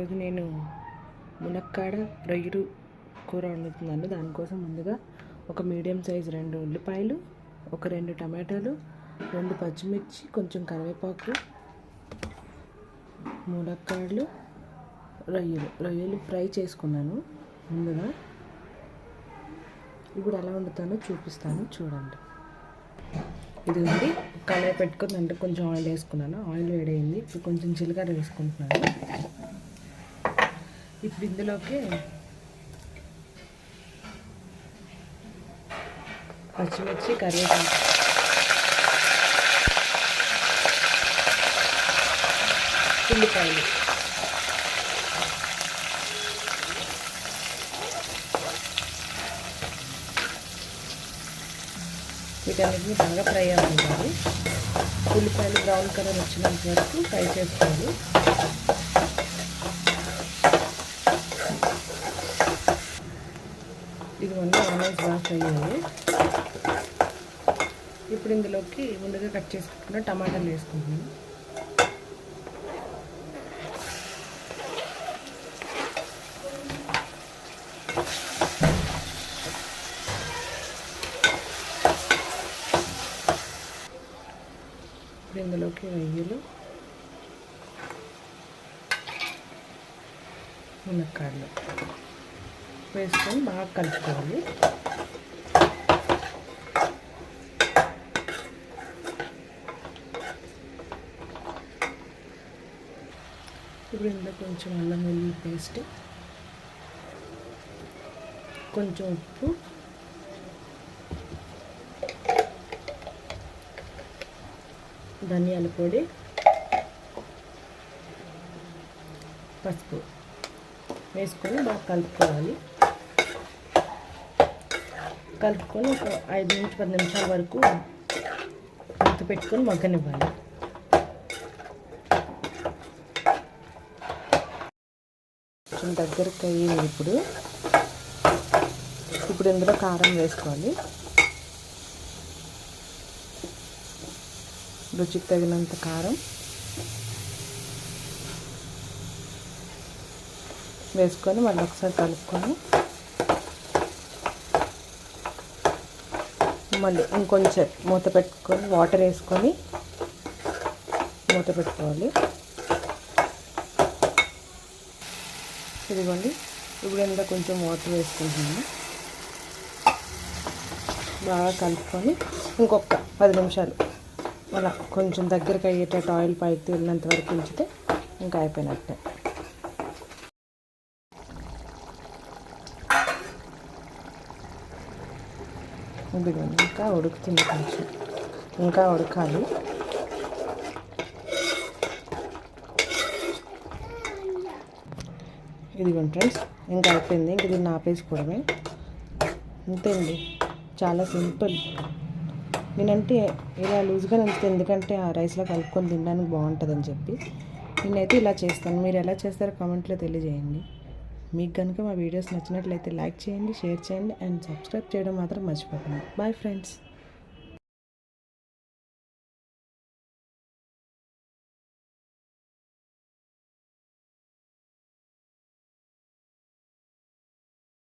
ఈరోజు నేను మునక్కాడ రొయ్యలు కూర వండుతున్నాను. దానికోసం ముందుగా ఒక మీడియం సైజ్ రెండు ఉల్లిపాయలు ఒక రెండు టమాటాలు రెండు పచ్చిమిర్చి కొంచెం కరివేపాకు మునక్కాడలు రొయ్యలు. రొయ్యలు ఫ్రై చేసుకున్నాను. ముందుగా ఇప్పుడు ఎలా వండుతానో చూపిస్తాను. చూడండి. ఇది ఉంది. కళాయి పెట్టుకుని అంటే కొంచెం ఆయిల్ వేసుకున్నాను. ఆయిల్ వేడైంది ఇప్పుడు కొంచెం జీలకర్ర వేసుకుంటున్నాను. ఇప్పుడు ఇందులోకి పచ్చిమిర్చి కరివేపాకు. ఉల్లిపాయలు. వీటన్నిటిని బాగా ఫ్రై అవ్వాలి. ఉల్లిపాయలు బ్రౌన్ కలర్ వచ్చినంత వరకు ఫ్రై చేసుకోవాలి. ఇదిగోండి ఆనియన్స్ బాగా ఫ్రై అయ్యాయి. ఇప్పుడు ఇందులోకి ముందుగా కట్ చేసుకుంటున్న టమాటాలు వేసుకుంటున్నాను. ఇప్పుడు ఇందులోకి రొయ్యలు మునక్కాడలు వేసుకొని బాగా కలుపుకోవాలి. ఇప్పుడు ఇందులో కొంచెం అల్లం వెల్లుల్లి పేస్ట్ కొంచెం ఉప్పు ధనియాల పొడి పసుపు వేసుకొని బాగా కలుపుకోవాలి. కలుపుకొని ఒక ఐదు నుంచి పది నిమిషాల వరకు మూత పెట్టుకొని మగ్గనివ్వాలి కొంచెం దగ్గరకు అయ్యింది ఇప్పుడు. ఇప్పుడు ఇందులో కారం వేసుకోవాలి. రుచికి తగినంత కారం వేసుకొని మళ్ళీ ఒకసారి కలుపుకొని మళ్ళీ ఇంకొంచెం మూత పెట్టుకొని వాటర్ వేసుకొని మూత పెట్టుకోవాలి. ఇదిగోండి ఇప్పుడు ఇందులో కొంచెం వాటర్ వేసుకుంటున్నాను. బాగా కలుపుకొని ఇంకొక పది నిమిషాలు అలా కొంచెం దగ్గరికి అయ్యేటట్టు ఆయిల్ పైకి తేలినంత వరకు ఉంచితే ఇంకా అయిపోయినట్టే. ఇదిగో ఇంకా ఉడుకుతుంది కొంచెం. ఇంకా ఉడకాలి. ఇదిగోండి ఫ్రెండ్స్ ఇంకా అయిపోయింది. ఇంక దీన్ని ఆపేసుకోవడమే. అంతే అండి చాలా సింపుల్. నేనంటే ఇలా లూజ్గా ఉంచితే ఎందుకంటే ఆ రైస్లో కలుపుకొని తినడానికి బాగుంటుందని చెప్పి. నేనైతే ఇలా చేస్తాను. మీరు ఎలా చేస్తారో కామెంట్లో తెలియజేయండి. మీకు కనుక మా వీడియోస్ నచ్చినట్లయితే లైక్ చేయండి షేర్ చేయండి అండ్ సబ్స్క్రైబ్ చేయడం మాత్రం మర్చిపోకండి. Bye friends